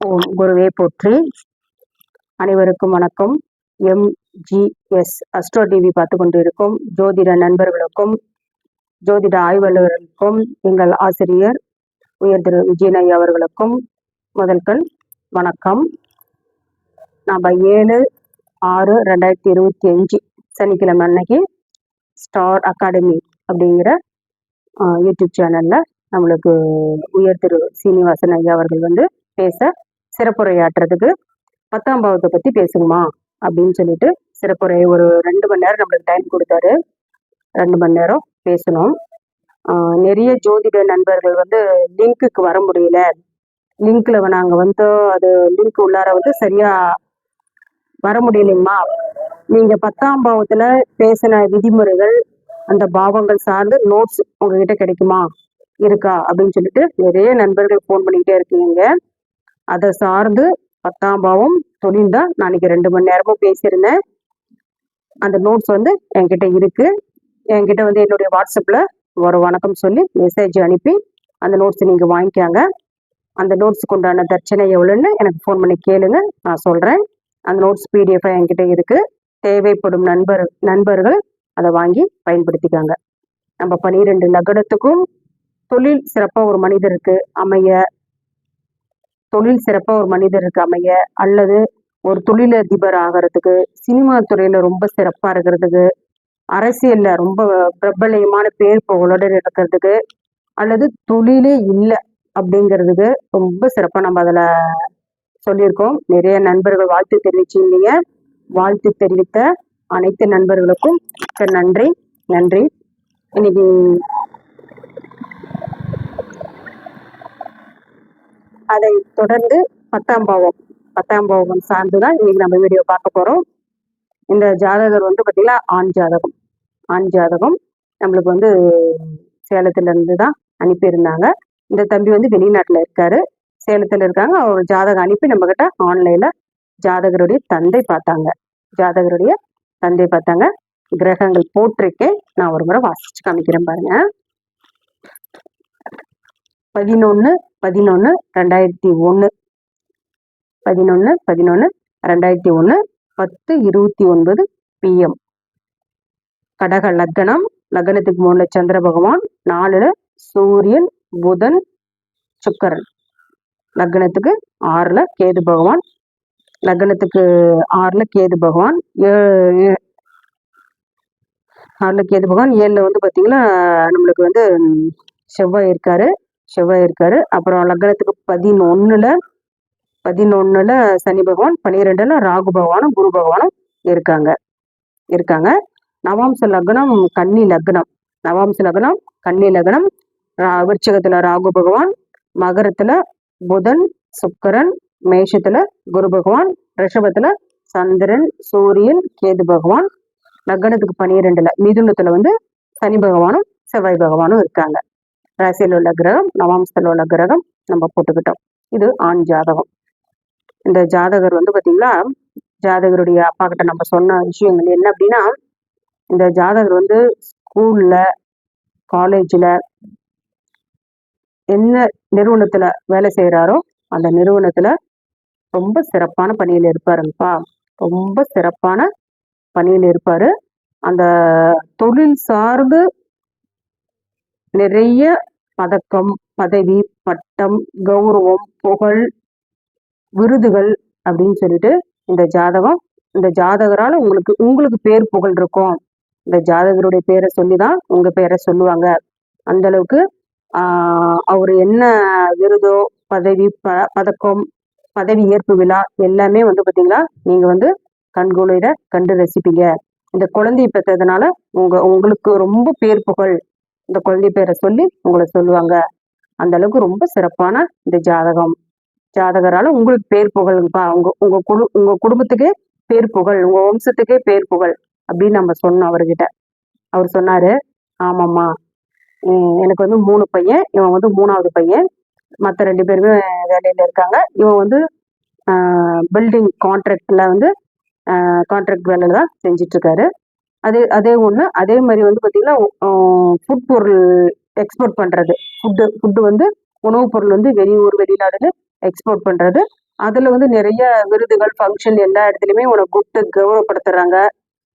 ஓம் குருவே போற்றி. அனைவருக்கும் வணக்கம். எம்ஜிஎஸ் அஸ்ட்ரோ டிவி பார்த்து கொண்டிருக்கும் ஜோதிட நண்பர்களுக்கும் ஜோதிட ஆய்வாளர்களுக்கும் எங்கள் ஆசிரியர் உயர் திரு விஜயநய் அவர்களுக்கும் முதல்கள் வணக்கம். நம்ம ஏழு ஆறு ரெண்டாயிரத்தி இருபத்தி அஞ்சு சனிக்கிழமை அன்னைக்கு ஸ்டார் அகாடமி அப்படிங்கிற யூடியூப் சேனலில் நம்மளுக்கு உயர் திரு சீனிவாசன் ஐயா அவர்கள் வந்து பேச சிறப்புரையாற்றுறதுக்கு பத்தாம் பாவத்தை பற்றி பேசுங்கம்மா அப்படின்னு சொல்லிட்டு சிறப்புரை ஒரு ரெண்டு மணி நேரம் நம்மளுக்கு டைம் கொடுத்தாரு. ரெண்டு மணி நேரம் பேசணும். நிறைய ஜோதிட நண்பர்கள் வந்து லிங்க்குக்கு வர முடியல. லிங்க்ல நாங்கள் வந்து அது லிங்க் உள்ளார வந்து சரியா வர முடியலைங்கம்மா நீங்க பத்தாம் பாவத்துல பேசின விதிமுறைகள் அந்த பாவங்கள் சார்ந்து நோட்ஸ் உங்ககிட்ட கிடைக்குமா? இருக்கா? அப்படின்னு சொல்லிட்டு நிறைய நண்பர்கள் ஃபோன் பண்ணிக்கிட்டே இருக்கீங்க. அதை சார்ந்து பத்தாம் பாவம் தொழில் தான் நான் ரெண்டு மணி நேரமும் பேசியிருந்தேன். அந்த நோட்ஸ் வந்து என்கிட்ட இருக்கு. என்கிட்ட வந்து என்னுடைய வாட்ஸ்அப்பில் ஒரு வணக்கம் சொல்லி மெசேஜ் அனுப்பி அந்த நோட்ஸ் நீங்கள் வாங்கிக்காங்க. அந்த நோட்ஸுக்கு உண்டான தர்ச்சனை எவ்வளோன்னு எனக்கு ஃபோன் பண்ணி கேளுங்க. நான் சொல்கிறேன் அந்த நோட்ஸ் பிடிஎஃப் என்கிட்ட இருக்கு. தேவைப்படும் நண்பர் நண்பர்கள் அதை வாங்கி பயன்படுத்திக்காங்க. நம்ம பனிரெண்டு நகரத்துக்கும் தொழில் சிறப்பாக ஒரு மனிதருக்கு அமைய தொழில் சிறப்பாக ஒரு மனிதருக்கு அமைய அல்லது ஒரு தொழிலதிபர் ஆகிறதுக்கு சினிமா துறையில் ரொம்ப சிறப்பாக இருக்கிறதுக்கு அரசியலில் ரொம்ப பிரபலயமான பேர் புகழோடு இருக்கிறதுக்கு அல்லது தொழிலே இல்லை அப்படிங்கிறதுக்கு ரொம்ப சிறப்பாக நம்ம அதில் சொல்லியிருக்கோம். நிறைய நண்பர்கள் வாழ்த்து தெரிவிச்சிருந்தீங்க. வாழ்த்து தெரிவித்த அனைத்து நண்பர்களுக்கும் நன்றி. நன்றி. இன்னைக்கு அதை தொடர்ந்து பத்தாம் பாவம் பத்தாம் பாவம் சார்ந்துதான் இன்னைக்கு நம்ம வீடியோ பார்க்க போறோம். இந்த ஜாதகர் வந்து பார்த்தீங்கன்னா ஆண் ஜாதகம். ஆண் ஜாதகம் நம்மளுக்கு வந்து சேலத்துல இருந்து தான் அனுப்பியிருந்தாங்க. இந்த தம்பி வந்து வெளிநாட்டுல இருக்காரு. சேலத்துல இருக்காங்க. அவர் ஜாதகம் அனுப்பி நம்ம கிட்ட ஆன்லைன்ல ஜாதகருடைய தந்தை பார்த்தாங்க. ஜாதகருடைய தந்தை பார்த்தாங்க. கிரகங்கள் போட்டிருக்கேன் நான் ஒரு முறை வாசிச்சு காமிக்கிறேன் பாருங்க. பதினொன்று பதினொன்று ரெண்டாயிரத்தி ஒன்று பதினொன்று பதினொன்று ரெண்டாயிரத்தி ஒன்று பத்து இருபத்தி ஒன்பது பிஎம் கடக லக்னம் லக்னத்துக்கு மூணு சந்திர பகவான் நாலுல சூரியன் புதன் சுக்கரன். லக்னத்துக்கு ஆறுல கேது பகவான். லக்னத்துக்கு ஆறுல கேது பகவான். ஆறுல கேது பகவான். ஏழுல வந்து பாத்தீங்கன்னா நம்மளுக்கு வந்து செவ்வாய் இருக்காரு. செவ்வாய் இருக்காரு. அப்புறம் லக்னத்துக்கு பதினொன்னுல பதினொன்னுல சனி பகவான் பன்னிரெண்டுல ராகு பகவானும் குரு பகவானும் இருக்காங்க. இருக்காங்க. நவாம்ச லக்னம் கன்னி லக்னம். நவாம்ச லக்னம் கன்னி லக்னம் விருச்சகத்துல ராகு பகவான் மகரத்துல புதன் சுக்கரன் மேஷத்துல குரு பகவான் ரிஷபத்துல சந்திரன் சூரியன் கேது பகவான். லக்னத்துக்கு பனிரெண்டுல மிதுனத்துல வந்து சனி பகவானும் செவ்வாய் பகவானும் இருக்காங்க. ராசியில் உள்ள கிரகம் நவாம்சத்தில் உள்ள கிரகம் நம்ம போட்டுக்கிட்டோம். இது ஆண் ஜாதகம். இந்த ஜாதகர் வந்து பார்த்தீங்கன்னா ஜாதகருடைய அப்பா கிட்ட நம்ம சொன்ன விஷயங்கள் என்ன அப்படின்னா இந்த ஜாதகர் வந்து ஸ்கூல்ல காலேஜில் என்ன நிறுவனத்தில் வேலை செய்கிறாரோ அந்த நிறுவனத்தில் ரொம்ப சிறப்பான பணியில் இருப்பாருங்கப்பா. ரொம்ப சிறப்பான பணியில் இருப்பாரு. அந்த தொழில் சார்ந்து நிறைய பதக்கம் பதவி பட்டம் கௌரவம் புகழ் விருதுகள் அப்படின்னு சொல்லிட்டு இந்த ஜாதகம் இந்த ஜாதகரால் உங்களுக்கு உங்களுக்கு பேர் புகழ் இருக்கும். இந்த ஜாதகருடைய பேரை சொல்லி தான் உங்கள் பேரை சொல்லுவாங்க. அந்த அளவுக்கு அவர் என்ன விருதோ பதவி ப பதக்கம் பதவி ஏற்பு விழா எல்லாமே வந்து பாத்தீங்களா நீங்கள் வந்து கண்குளிர கண்டு ரசிப்பீங்க. இந்த குழந்தைய பெற்றதுனால உங்க உங்களுக்கு ரொம்ப பேர் புகழ். இந்த குழந்தை பேரை சொல்லி உங்களை சொல்லுவாங்க. அந்த அளவுக்கு ரொம்ப சிறப்பான இந்த ஜாதகம். ஜாதகரால உங்களுக்கு பேர் புகழ்ப்பா உங்க உங்க குடு உங்க குடும்பத்துக்கே பேர் புகழ் உங்க வம்சத்துக்கே பேர் புகழ் அப்படின்னு நம்ம சொன்னோம் அவர்கிட்ட. அவர் சொன்னாரு ஆமாம்மா எனக்கு வந்து மூணு பையன் இவன் வந்து மூணாவது பையன். மற்ற ரெண்டு பேருமே வேலையில இருக்காங்க. இவன் வந்து பில்டிங் கான்ட்ராக்ட்ல வந்து கான்ட்ராக்ட் வேலையில தான் செஞ்சிட்டு இருக்காரு. அதே அதே ஒன்று அதே மாதிரி வந்து பார்த்தீங்கன்னா ஃபுட் பொருள் எக்ஸ்போர்ட் பண்ணுறது ஃபுட்டு ஃபுட்டு வந்து உணவுப் பொருள் வந்து வெளியூர் வெளிநாடுன்னு எக்ஸ்போர்ட் பண்ணுறது அதில் வந்து நிறைய விருதுகள் ஃபங்க்ஷன் எல்லா இடத்துலையுமே உன்னை கூப்பிட்டு கௌரவப்படுத்துறாங்க.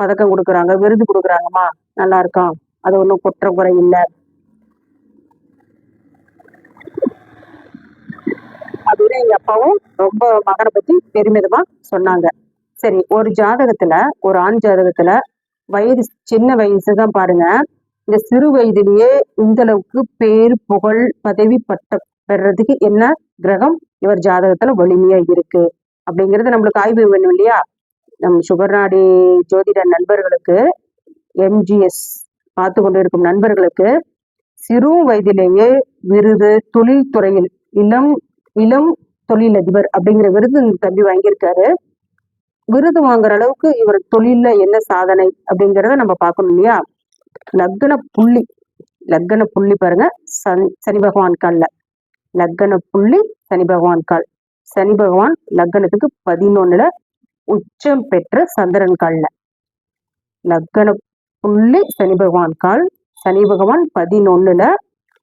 பதக்கம் கொடுக்குறாங்க. விருது கொடுக்குறாங்கம்மா. நல்லா இருக்கான் அது ஒன்றும் குற்ற குறை இல்லை. அப்படின்னு எங்கள் அப்பாவும் ரொம்ப மகனை பற்றி பெருமிதமாக சொன்னாங்க. சரி ஒரு ஜாதகத்தில் ஒரு ஆண் ஜாதகத்தில் வயது சின்ன வயசு தான் பாருங்க. இந்த சிறு வயதிலேயே இந்த அளவுக்கு பேர் புகழ் பதவி பட்டம் பெறதுக்கு என்ன கிரகம்? இவர் ஜாதகத்துல வலிமையா இருக்கு. அப்படிங்கிறது நம்மளுக்கு ஆய்வு வேணும் இல்லையா? நம் சுகர் நாடி ஜோதிட நண்பர்களுக்கு எம்ஜிஎஸ் பார்த்து கொண்டு இருக்கும் நண்பர்களுக்கு சிறு வயதிலேயே விருது தொழில் துறையில் இளம் இளம் தொழிலதிபர் அப்படிங்கிற விருது இந்த தம்பி வாங்கியிருக்காரு. விருது வாங்குற அளவுக்கு இவர் தொழில்ல என்ன சாதனை அப்படிங்கிறத நம்ம பார்க்கணும் இல்லையா? லக்ன புள்ளி லக்ன புள்ளி பாருங்க. சனி சனி பகவான் கால்ல. லக்ன புள்ளி சனி பகவான் கால். சனி பகவான் லக்னத்துக்கு பதினொன்னுல உச்சம் பெற்ற சந்திரன் கால்ல. லக்ன புள்ளி சனி பகவான் கால். சனி பகவான் பதினொன்னுல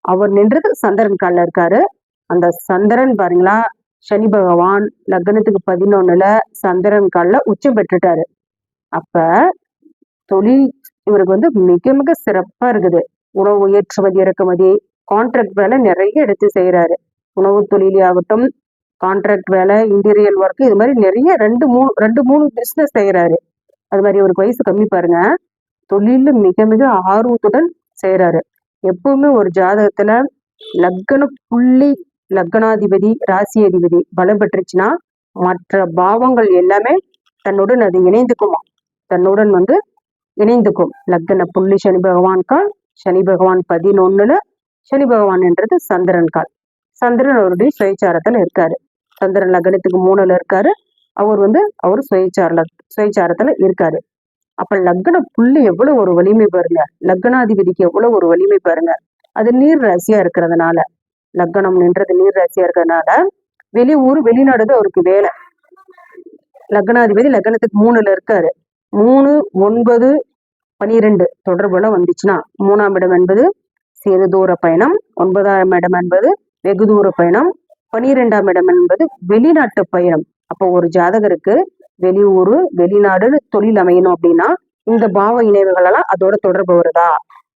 அவர் நின்றது சந்திரன் கால்ல இருக்காரு. அந்த சந்திரன் பாருங்களா சனி பகவான் லக்னத்துக்கு பதினொன்னுல சந்திரன் கால்ல உச்சம் பெற்றுட்டாரு. அப்ப தொழில் இவருக்கு வந்து மிக மிக சிறப்பா இருக்குது. உணவு ஏற்றுமதி இறக்குமதி கான்ட்ராக்ட் வேலை நிறைய எடுத்து செய்யறாரு உணவு தொழிலே ஆகட்டும் கான்ட்ராக்ட் வேலை இன்டீரியல் ஒர்க் இது மாதிரி நிறைய ரெண்டு மூணு ரெண்டு மூணு பிஸ்னஸ் செய்யறாரு அது மாதிரி ஒரு வயசு கம்மி பாருங்க. தொழில மிக மிக ஆர்வத்துடன் செய்யறாரு எப்பவுமே ஒரு ஜாதகத்துல லக்கண புள்ளி லக்னாதிபதி ராசி அதிபதி பலம் பெற்றுச்சுன்னா மற்ற பாவங்கள் எல்லாமே தன்னுடன் அது இணைந்துக்குமா. தன்னுடன் வந்து இணைந்துக்கும். லக்ன புள்ளி சனி பகவான் கால் சனி பகவான் பதினொன்னுல சனி பகவான் என்றது சந்திரன் கால். சந்திரன் அவருடைய சுயச்சாரத்துல இருக்காரு. சந்திரன் லக்னத்துக்கு மூணுல இருக்காரு. அவர் வந்து அவர் சுயச்சார சுயச்சாரத்துல இருக்காரு. அப்ப லக்ன புள்ளி எவ்வளவு ஒரு வலிமை பாருங்க லக்னாதிபதிக்கு எவ்வளவு ஒரு வலிமை பாருங்க அது நீர் ராசியா இருக்கிறதுனால. லக்னம் நின்றது நீர் ராசியா இருக்கிறதுனால வெளி ஊர் வெளிநாடு அவருக்கு வேலை. லக்னாதிபதி லக்னத்துக்கு மூணுல இருக்காரு. மூணு ஒன்பது பனிரெண்டு தொடர்புல வந்துச்சுன்னா மூணாம் இடம் என்பது சிறு தூர பயணம் ஒன்பதாம் இடம் என்பது வெகு தூர பயணம் பனிரெண்டாம் இடம் என்பது வெளிநாட்டு பயணம். அப்போ ஒரு ஜாதகருக்கு வெளியூர் வெளிநாடு தொழில் அமையணும் அப்படின்னா இந்த பாவ இணைவுகள் எல்லாம் அதோட தொடர்பு வருதா?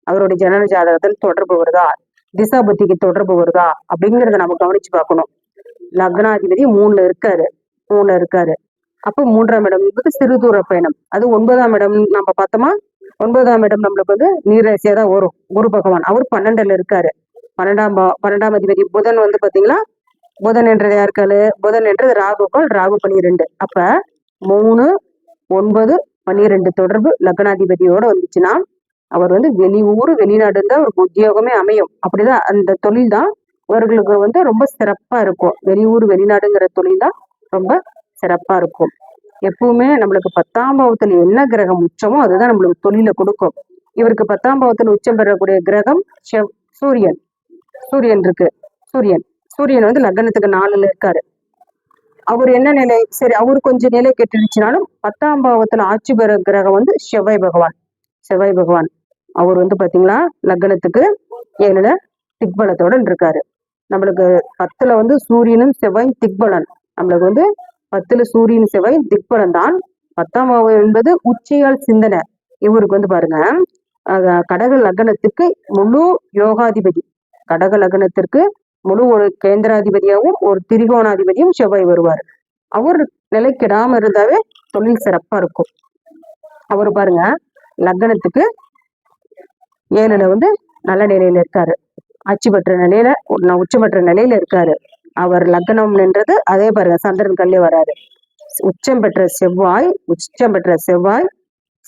அவருடைய ஜனன ஜாதகத்தில் தொடர்பு வருதா? திசா புத்திக்கு தொடர்பு வருதா அப்படிங்கிறத நம்ம கவனிச்சு பார்க்கணும். லக்னாதிபதி மூணுல இருக்காரு. மூணுல இருக்காரு. அப்போ மூன்றாம் இடம் என்பது சிறு தூர பயணம். அது ஒன்பதாம் இடம் நம்ம பார்த்தோமா? ஒன்பதாம் இடம் நம்மளுக்கு வந்து நீராசியா தான் வரும். குரு பகவான். அவர் பன்னெண்டுல இருக்காரு. பன்னெண்டாம் பன்னெண்டாம் அதிபதி புதன் வந்து பாத்தீங்களா புதன் என்றது யாருக்காலு புதன் என்றது ராகுக்கள் ராகு பனிரெண்டு. அப்ப மூணு ஒன்பது பன்னிரெண்டு தொடர்பு லக்னாதிபதியோட வந்துச்சுன்னா அவர் வந்து வெளியூர் வெளிநாடு தான் அவருக்கு உத்தியோகமே அமையும். அப்படிதான் அந்த தொழில் தான் அவர்களுக்கு வந்து ரொம்ப சிறப்பா இருக்கும். வெளியூர் வெளிநாடுங்கிற தொழில் தான் ரொம்ப சிறப்பா இருக்கும். எப்பவுமே நம்மளுக்கு பத்தாம் பாவத்துல என்ன கிரகம் உச்சமோ அதுதான் நம்மளுக்கு தொழில கொடுக்கும். இவருக்கு பத்தாம் பாவத்துல உச்சம் பெறக்கூடிய கிரகம் செவ் சூரியன். சூரியன் இருக்கு. சூரியன். சூரியன் வந்து லக்னத்துக்கு நாலுல இருக்காரு. அவர் என்ன நிலை? சரி அவர் கொஞ்சம் நிலை கெட்டுருச்சுனாலும் பத்தாம் பாவத்துல ஆட்சி பெற கிரகம் வந்து செவ்வாய் பகவான். செவ்வாய் பகவான். அவர் வந்து பாத்தீங்களா லக்னத்துக்கு ஏழுல திக்பலத்தோட இருக்காரு. நம்மளுக்கு பத்துல வந்து சூரியனும் செவ்வாயும் திக்பலன். நம்மளுக்கு வந்து பத்துல சூரியன் செவ்வாய் திக்பலன் தான். பத்தாம் பாவம் என்பது உச்சியால் சிந்தனை. இவருக்கு வந்து பாருங்க கடக லக்னத்துக்கு முழு யோகாதிபதி. கடக லக்னத்திற்கு முழு ஒரு கேந்திராதிபதியாகவும் ஒரு திரிகோணாதிபதியும் செவ்வாய் வருவார். அவர் நிலை கெடாம இருந்தாவே தொழில் சிறப்பா இருக்கும். அவர் பாருங்க லக்னத்துக்கு ஏழுல வந்து நல்ல நிலையில இருக்காரு. அச்சு பெற்ற நிலையில உச்ச பெற்ற நிலையில இருக்காரு. அவர் லக்னம் நின்றது அதே பாருங்க சந்திரன் கல்லே வராரு. உச்சம் பெற்ற செவ்வாய் உச்சம் பெற்ற செவ்வாய்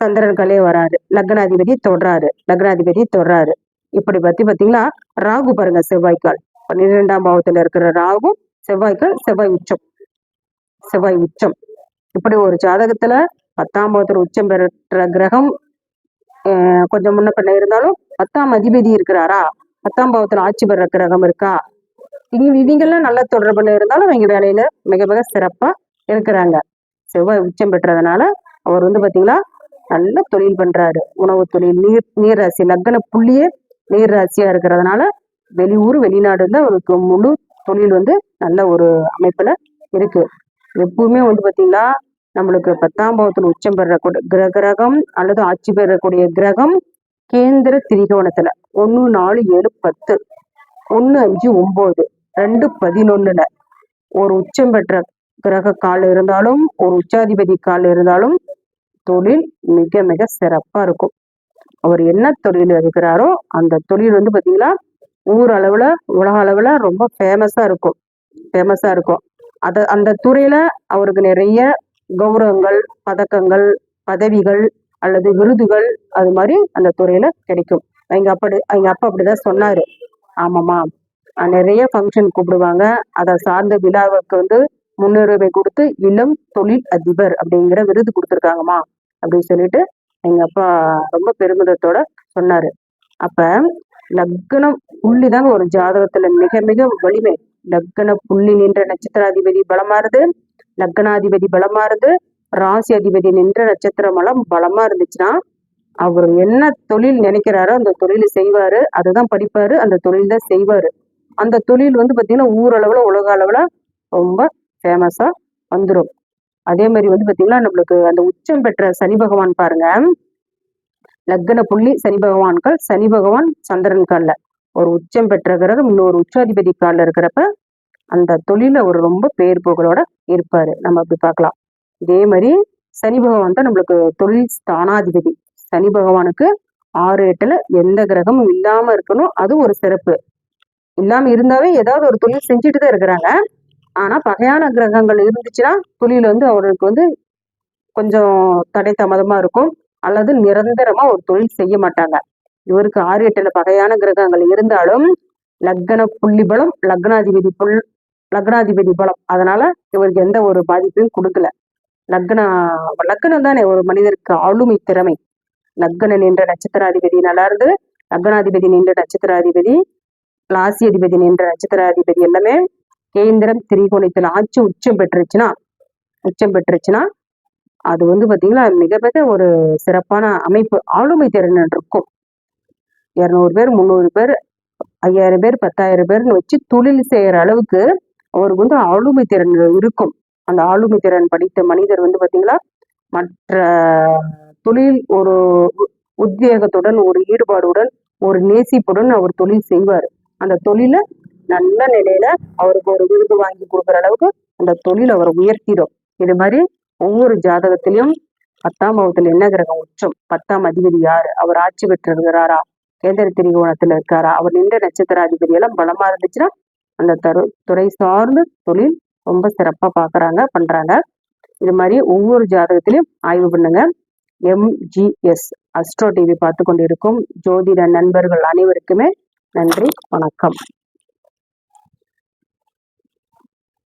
சந்திரன் கல்லே வராரு. லக்னாதிபதி தொடராரு லக்னாதிபதி தொடராரு இப்படி பத்தி பாத்தீங்கன்னா ராகு பாருங்க செவ்வாய்க்கால். பன்னிரெண்டாம் பாவத்துல இருக்கிற ராகு செவ்வாய்க்கால் செவ்வாய் உச்சம். செவ்வாய் உச்சம். இப்படி ஒரு ஜாதகத்துல பத்தாம் பாவத்துல உச்சம் பெற்ற கிரகம் கொஞ்சம் முன்ன பண்ண இருந்தாலும் பத்தாம் அதிபதி இருக்கிறாரா? பத்தாம் பாவத்தில் ஆட்சி பெற கிரகம் இருக்கா? இங்க இவங்கெல்லாம் நல்ல தொடர்புல இருந்தாலும் அவங்க வேலையில மிக மிக சிறப்பா இருக்கிறாங்க. செவ்வாய் உச்சம் பெற்றதுனால அவர் வந்து பாத்தீங்களா நல்ல தொழில் பண்றாரு. உணவு தொழில் நீர் நீர் ராசி லக்ன புள்ளியே நீர் ராசியா இருக்கிறதுனால வெளியூர் வெளிநாடு அவருக்கு முழு தொழில் வந்து நல்ல ஒரு அமைப்புல இருக்கு. எப்பவுமே வந்து பாத்தீங்கன்னா நம்மளுக்கு பத்தாம் பாவத்தில் உச்சம் பெறக்கூடிய கிர கிரகம் அல்லது ஆட்சி பெறக்கூடிய கிரகம் கேந்திர திரிகோணத்துல. ஒன்று நாலு ஏழு பத்து. ஒன்று அஞ்சு ஒம்பது ரெண்டு பதினொன்னுல. ஒரு உச்சம் பெற்ற கிரக கால் இருந்தாலும் ஒரு உச்சாதிபதி கால் இருந்தாலும் தொழில் மிக மிக சிறப்பா இருக்கும். அவர் என்ன தொழில் இருக்கிறாரோ அந்த தொழில் வந்து பார்த்தீங்கன்னா ஊர் அளவுல உலக அளவுல ரொம்ப ஃபேமஸா இருக்கும். ஃபேமஸா இருக்கும். அத அந்த துறையில அவருக்கு நிறைய கௌரவங்கள் பதக்கங்கள் பதவிகள் அல்லது விருதுகள் அது மாதிரி அந்த துறையில கிடைக்கும். எங்க அப்படி எங்க அப்பா அப்படிதான் சொன்னாரு. ஆமாமா நிறைய ஃபங்க்ஷன் கூப்பிடுவாங்க. அதை சார்ந்த விழாவுக்கு வந்து முன்னுரிமை கொடுத்து இளம் தொழில் அதிபர் அப்படிங்கிற விருது கொடுத்துருக்காங்கம்மா அப்படின்னு சொல்லிட்டு எங்க அப்பா ரொம்ப பெருமிதத்தோட சொன்னாரு. அப்ப லக்னம் புள்ளிதாங்க ஒரு ஜாதகத்துல மிக மிக வலிமை. லக்ன புள்ளி நின்ற நட்சத்திராதிபதி பலமாறுது லக்னாதிபதி பலமா இருந்து ராசி அதிபதி நின்ற நட்சத்திரம் எல்லாம் பலமா இருந்துச்சுன்னா அவர் என்ன தொழில் நினைக்கிறாரோ அந்த தொழில் செய்வாரு. அதுதான் படிப்பாரு அந்த தொழில் தான் செய்வாரு. அந்த தொழில் வந்து பாத்தீங்கன்னா ஊரளவுல உலக அளவுல ரொம்ப ஃபேமஸா வந்துடும் அதே மாதிரி வந்து பாத்தீங்கன்னா நம்மளுக்கு அந்த உச்சம் பெற்ற சனி பகவான் பாருங்க. லக்ன புள்ளி சனி பகவான்கள் சனி பகவான் சந்திரன் காலில். ஒரு உச்சம் பெற்ற கிரகம் இன்னொரு உச்சாதிபதி காலில் இருக்கிறப்ப அந்த தொழில அவர் ரொம்ப பேர் புகழோட இருப்பாரு. நம்ம அப்படி பார்க்கலாம். இதே மாதிரி சனி பகவான் தான் நம்மளுக்கு தொழில் ஸ்தானாதிபதி. சனி பகவானுக்கு ஆறு எட்டுல எந்த கிரகமும் இல்லாம இருக்கணும். அது ஒரு சிறப்பு. இல்லாம இருந்தாவே ஏதாவது ஒரு தொழில் செஞ்சுட்டு தான் இருக்கிறாங்க. ஆனா பகையான கிரகங்கள் இருந்துச்சுன்னா தொழில் வந்து அவருக்கு வந்து கொஞ்சம் தடை தாமதமா இருக்கும். அல்லது நிரந்தரமா ஒரு தொழில் செய்ய மாட்டாங்க. இவருக்கு ஆறு எட்டுல பகையான கிரகங்கள் இருந்தாலும் லக்ன புள்ளி பலம் லக்னாதிபதி புல் லக்னாதிபதி பலம். அதனால இவருக்கு எந்த ஒரு பாதிப்பையும் கொடுக்கல. லக்னா லக்னம் தானே ஒரு மனிதருக்கு ஆளுமை திறமை. லக்ன நின்ற நட்சத்திராதிபதி நல்லா இருந்து லக்னாதிபதி நின்ற நட்சத்திராதிபதி ராசி அதிபதி நின்ற நட்சத்திராதிபதி எல்லாமே கேந்திரம் திரிகோணத்தில் ஆட்சி உச்சம் பெற்றுச்சுன்னா உச்சம் பெற்றுச்சுன்னா அது வந்து பார்த்தீங்கன்னா மிக ஒரு சிறப்பான அமைப்பு. ஆளுமை திறன் இருக்கும். இரநூறு பேர் முந்நூறு பேர் ஐயாயிரம் பேர் பத்தாயிரம் பேர்னு வச்சு தொழில் செய்யற அளவுக்கு அவருக்கு வந்து ஆளுமை திறன் இருக்கும். அந்த ஆளுமை திறன் படித்த மனிதர் வந்து பார்த்தீங்களா மற்ற தொழில் ஒரு உத்வேகத்துடன் ஒரு ஈடுபாடுடன் ஒரு நேசிப்புடன் அவர் தொழில் செய்வார். அந்த தொழிலை நல்ல நிலையில அவருக்கு ஒரு விருது வாங்கி கொடுக்குற அளவுக்கு அந்த தொழில் அவர் உயர்த்திடும். இது மாதிரி ஒவ்வொரு ஜாதகத்திலையும் பத்தாம் பாவத்துல என்ன கிரகம் உச்சம்? பத்தாம் அதிபதி யாரு? அவர் ஆட்சி பெற்றிருக்கிறாரா? கேந்திர திரிகோணத்துல இருக்காரா? அவர் நின்ற நட்சத்திராதிபதி எல்லாம் பலமா இருந்துச்சுன்னா அந்த தரு துறை சார்ந்து தொழில் ரொம்ப சிறப்பா பாக்குறாங்க பண்றாங்க. இது மாதிரி ஒவ்வொரு ஜாதகத்திலையும் ஆய்வு பண்ணுங்க. எம்ஜிஎஸ் அஸ்ட்ரோ டிவி பார்த்து கொண்டிருக்கும். ஜோதிட நண்பர்கள் அனைவருக்குமே நன்றி வணக்கம்.